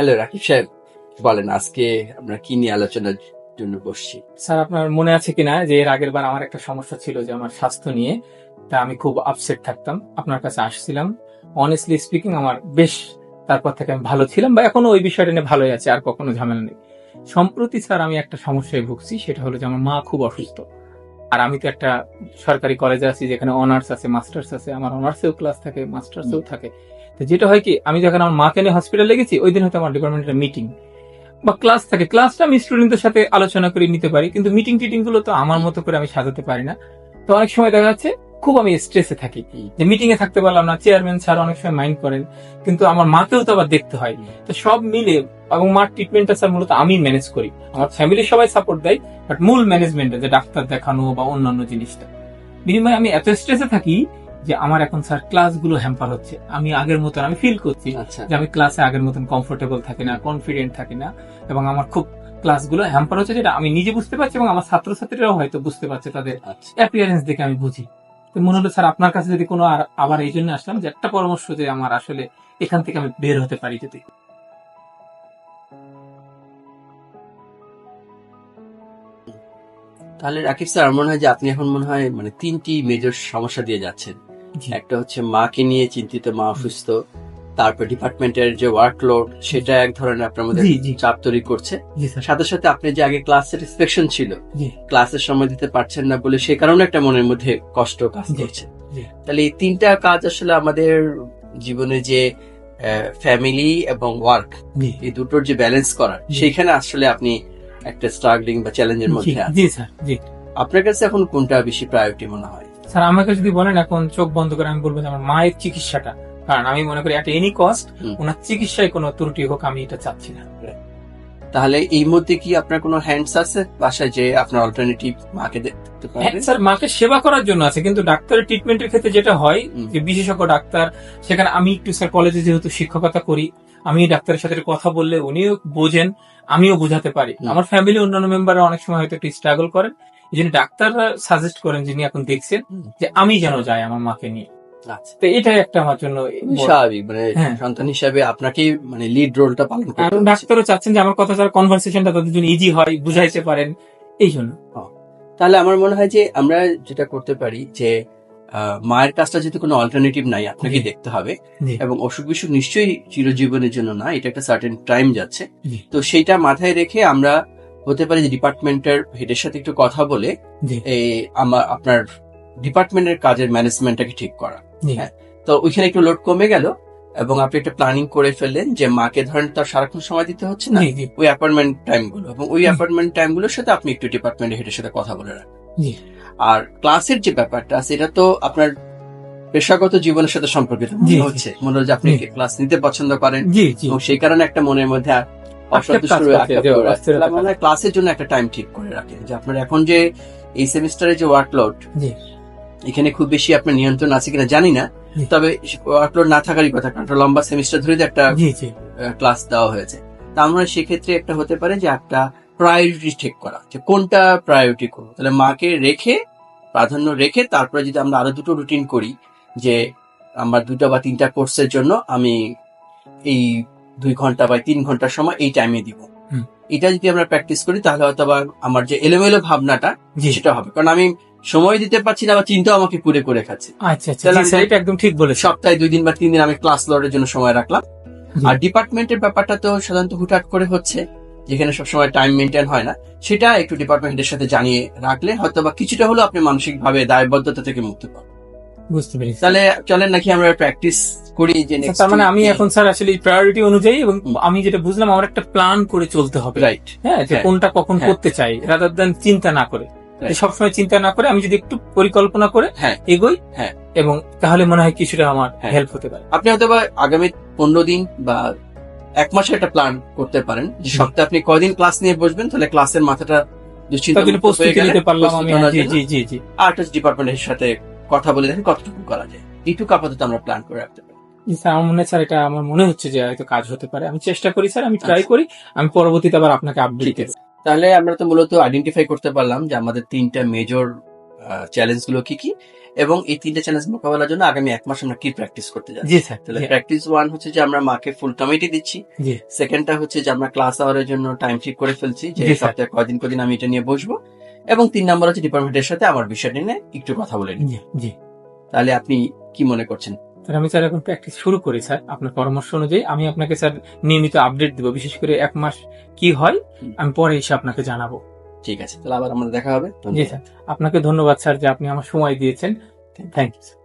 Hello Rakib সাহেব। বলেন আজকে আমরা কি নিয়ে আলোচনার জন্য বসছি? স্যার আপনার মনে আছে কিনা যে এর আগের বার আমার একটা সমস্যা ছিল যে আমার স্বাস্থ্য নিয়ে তা আমি খুব আপসেট থাকতাম আপনার কাছে আসছিলাম। অনেস্টলি স্পিকিং আমার বেশ তারপর থেকে আমি ভালো ছিলাম বা এখনও ওই বিষয়টা নিয়ে ভালোই আছে আর কখনো ঝামেলা নেই। সম্প্রতি স্যার আমি একটা সমস্যায় ভুগছি সেটা হলো যে আমার মা খুব অসুস্থ। আর আমি তো একটা সরকারি কলেজে আছি যেখানে অনার্স আছে মাস্টার্স আছে আমার অনার্সেও ক্লাস থাকে মাস্টার্সেও থাকে। যেটা হয় কি, আমি যখন আমার মাকে নিয়ে হসপিটালে গেছি, ওই দিন হয়তো আমার ডিপার্টমেন্টের মিটিং বা ক্লাস থাকে। ক্লাসটা আমি স্টুডেন্টদের সাথে আলোচনা করে নিতে পারি, কিন্তু মিটিং টিটিংগুলো তো আমার মতো করে আমি সাজাতে পারি না। তো অনেক সময় দেখা যাচ্ছে, খুব আমি স্ট্রেসে থাকি। যে মিটিং এ থাকতে পারলাম না চেয়ারম্যান স্যার অনেক সময় মাইন্ড করেন, কিন্তু আমার মাকেও তো আবার দেখতে হয়। তো সব মিলে, এবং মার ট্রিটমেন্টটা স্যার মূলত আমি ম্যানেজ করি। আমার ফ্যামিলির সবাই সাপোর্ট দেয় বাট মূল ম্যানেজমেন্টে যে ডাক্তার দেখানো বা অন্যান্য জিনিসটা। বিনিময়ে আমি এত স্ট্রেসে থাকি যে আমার এখন স্যার ক্লাসগুলো হ্যাম্পার হচ্ছে। আমি আগের মতন আমি ফিল করছি আচ্ছা। যে আমি ক্লাসে আগের মতন কমফোর্টেবল থাকি না কনফিডেন্ট থাকি না এবং আমার খুব ক্লাসগুলো হ্যাম্পার হচ্ছে যেটা আমি নিজে বুঝতে পারছি এবং আমার ছাত্রছাত্রীরাও হয়তো বুঝতে পারছে তাদের আচ্ছা। অ্যাপিয়ারেন্স দেখে আমি বুঝি। তো মনে হলো স্যার আপনার কাছে যদি কোনো আর আবার এই জন্য আসলাম যে একটা পরামর্শ যে আমার আসলে এখান থেকে আমি বের হতে পারি যদি। তাহলে রাকিব স্যার আমার মনে হয় যে আপনি এখন মনে হয় মানে তিনটি মেজর সমস্যা দিয়ে যাচ্ছেন। একটা হচ্ছে মাকে নিয়ে চিন্তিত মা অসুস্থ তারপর ডিপার্টমেন্টের যে ওয়ার্কলোড সেটা এক ধরনের আপনার মধ্যে। চাপ তৈরি করছে। সাথে সাথে আপনি যে আগে ক্লাস স্যাটিসফ্যাকশন ছিল ক্লাসের সময় দিতে পারছেন না বলে সে কারণে একটা মনের মধ্যে কষ্ট কাজ করছে। তাহলে এই তিনটা কাজ আসলে আমাদের জীবনে যে ফ্যামিলি এবং ওয়ার্ক এই দুটোর যে ব্যালেন্স করা। সেইখানে আসলে আপনি একটা স্ট্রাগলিং বা চ্যালেঞ্জের মধ্যে আছেন। আপনার কাছে এখন কোনটা বেশি প্রায়োরিটি মনে হয়? স্যার আমাকে যদি বলেন এখন চোখ বন্ধ করে আমি বলব যে আমার মায়ের চিকিৎসাটা। কারণ আমি মনে করি একটা এনি কস্ট ওনার চিকিৎসায় কোনো ত্রুটি হোক আমি এটা চাচ্ছি না। তাহলে এই মধ্যে কি আপনার কোনো হ্যান্ডস আছে বাসায় যে আপনার অল্টারনেটিভ মাকে দেখতে হ্যাঁ, পারবেন স্যার মাকে সেবা করার জন্য আছে কিন্তু ডাক্তারের ট্রিটমেন্টের ক্ষেত্রে যেটা হয় যে বিশেষজ্ঞ ডাক্তার সেখানে আমি একটু স্যার কলেজে যেহেতু শিক্ষকতা করি আমি ডাক্তারের সাথে কথা বললে উনিও বোঝেন আমিও বোঝাতে পারি। আমার ফ্যামিলি অন্যান্য মেম্বাররা অনেক সময় হয়তো একটু স্ট্রাগল করেন এই জন্য ডাক্তাররা সাজেস্ট করেন যিনি এখন দেখছেন যে আমি যেন যাই আমার মাকে নিয়ে। আচ্ছা। তো এটাই একটা আমার জন্য স্বাভাবিক মানে হ্যাঁ। সন্তান হিসাবে আপনাকেই মানে লিড রোলটা পালন করতে। ডাক্তারও চাচ্ছেন যে আমার কথা যারা কনভারসেশনটা তাদের জন্য ইজি হয় বুঝাইতে পারেন এই জন্য। তাহলে আমার মনে হয় যে আমরা যেটা করতে পারি যে মায়ের কাজটা যেহেতু কোনো অল্টারনেটিভ নাই আপনাকে দেখতে হবে। এবং অসুখ বিসুখ নিশ্চয়ই চিরজীবনের জন্য না এটা একটা সার্টেন টাইম যাচ্ছে। তো সেইটা মাথায় রেখে আমরা হতে পারে যে ডিপার্টমেন্টের হেডের সাথে একটু কথা বলে এই আমার আপনার ডিপার্টমেন্টের কাজের ম্যানেজমেন্টটাকে ঠিক করা। হ্যাঁ। তো ওইখানে একটু লোড কমে গেল এবং আপনি একটা প্ল্যানিং করে ফেললেন যে মাকে ধরেন তার সারাক্ষণ সময় দিতে হচ্ছে না? ওই অ্যাপয়েন্টমেন্ট টাইমগুলো এবং ওই হুম। অ্যাপয়েন্টমেন্ট টাইমগুলোর সাথে আপনি একটু ডিপার্টমেন্টের হেডের সাথে কথা বলে রাখেন। আর ক্লাসের যে ব্যাপারটা সেটা তো আপনার পেশাগত জীবনের সাথে সম্পর্কিত। মনে হচ্ছে। মনে হচ্ছে আপনি ক্লাস নিতে পছন্দ করেন। জি জি। এবং সেই কারণে একটা মনের মধ্যে অসন্তুষ্ট মনে হয় ক্লাসের জন্য একটা টাইম ঠিক করে রাখেন যে আপনার এখন যে এই সেমিস্টারে যে ওয়ার্কলোড এখানে খুব বেশি আপনার নিয়ন্ত্রণ আছে কিনা জানি না তবে ওয়ার্কলোড না থাকারই কথা কারণ লম্বা সেমিস্টার ধরে একটা ক্লাস দেওয়া হয়েছে। তা আমরা সেক্ষেত্রে একটা হতে পারে যে একটা প্রায়োরিটি ঠিক করা যে কোনটা প্রায়োরিটি করব? তাহলে মাকে রেখে প্রাধান্য রেখে তারপরে যদি আমরা আরও দুটো রুটিন করি যে আমার দুটো বা তিনটা কোর্সের জন্য আমি এই দুই ঘণ্টা বা তিন ঘণ্টার সময় এই টাইমে দিব। এটা যদি আমরা প্র্যাকটিস করি তাহলে হয়তো আবার আমার যে এলোমেলো ভাবনাটা সেটা হবে। কারণ আমি সময় দিতে পারছি না বা চিন্তাও আমাকে কুড়ে করে খাচ্ছে। আচ্ছা আচ্ছা। একদম ঠিক বলে সপ্তাহে দুই দিন বা তিন দিন আমি ক্লাস লড়ের জন্য সময় রাখলাম। আর ডিপার্টমেন্টের ব্যাপারটা তো সাধারণত হুটহাট করে হচ্ছে যেখানে সবসময় টাইম মেনটেন হয় না। সেটা একটু ডিপার্টমেন্টের সাথে জানিয়ে রাখলে হয়তো বা কিছুটা হলেও আপনি মানসিক ভাবে দায়বদ্ধতা থেকে মুক্তি পাবেন। বুঝতে পেরেছি তাহলে চলেন নাকি আমরা প্র্যাকটিস করি যে স্যার, তার মানে আমি এখন স্যার আসলে প্রায়োরিটি অনুযায়ী এবং আমি যেটা বুঝলাম আমার একটা প্ল্যান করে চলতে হবে রাইট হ্যাঁ যে হ্যাঁ। কোনটা কখন হ্যাঁ। করতে চাই রাদার দেন চিন্তা না করে Right. সবসময় চিন্তা না করে আমি যদি একটু পরিকল্পনা করে হ্যাঁ। এগোই হ্যাঁ। এবং তাহলে মনে হয় কিছুটা আমার হ্যাঁ। হেল্প হতে পারে আপনি হয়তো বা আগামী পনেরো দিন বা এক মাসের একটা প্ল্যান করতে পারেন যে। সপ্তাহে আপনি কয়দিন ক্লাস নিয়ে বসবেন তাহলে ক্লাসের মাথাটা দুশ্চিন্তা তার জন্য প্রস্তুতি নিতে পারলাম আমি প্রস্তুত জি জি জি জি আর ডিপার্টমেন্টের সাথে কথা বলে দেখেন কতটুকু করা যায়। এইটুকু আপাতত আমরা প্ল্যান করে রাখতে পারি। স্যার আমার মনে স্যার এটা আমার মনে হচ্ছে যে হয়তো কাজ হতে পারে। আমি চেষ্টা করি স্যার আমি ট্রাই আচ্ছা। করি আমি পরবর্তীতে আবার আপনাকে আপডেট তাহলে আমরা তো মূলত আইডেন্টিফাই করতে পারলাম যে আমাদের তিনটা মেজর চ্যালেঞ্জগুলো কি কি এবং এই তিনটে চ্যালেঞ্জ মোকাবেলার জন্য আগামী এক মাস আমরা কি প্র্যাকটিস করতে যাচ্ছি। জি স্যার তাহলে প্র্যাকটিস ওয়ান হচ্ছে যে আমরা মাকে ফুল কমিটি দিচ্ছি। সেকেন্ডটা হচ্ছে যে আমরা ক্লাস আওয়ারের জন্য টাইম ঠিক করে ফেলছি যে। সপ্তাহে কদিন কদিন আমি এটা নিয়ে বসবো। এবং তিন নম্বর হচ্ছে ডিপার্টমেন্টের সাথে আমার বিষয়টি নিয়ে একটু কথা বলে জি জি। তাহলে আপনি কি মনে করছেন? স্যার আমি স্যার এখন প্র্যাকটিস শুরু করি স্যার। আপনার পরামর্শ অনুযায়ী আমি আপনাকে স্যার নিয়মিত আপডেট দিব। বিশেষ করে এক মাস কি হয় আমি পরে এসে আপনাকে জানাব। ঠিক আছে তাহলে আবার আমাদের দেখা হবে। জি স্যার। আপনাকে ধন্যবাদ স্যার যে আপনি আমার সময় দিয়েছেন। Thank you sir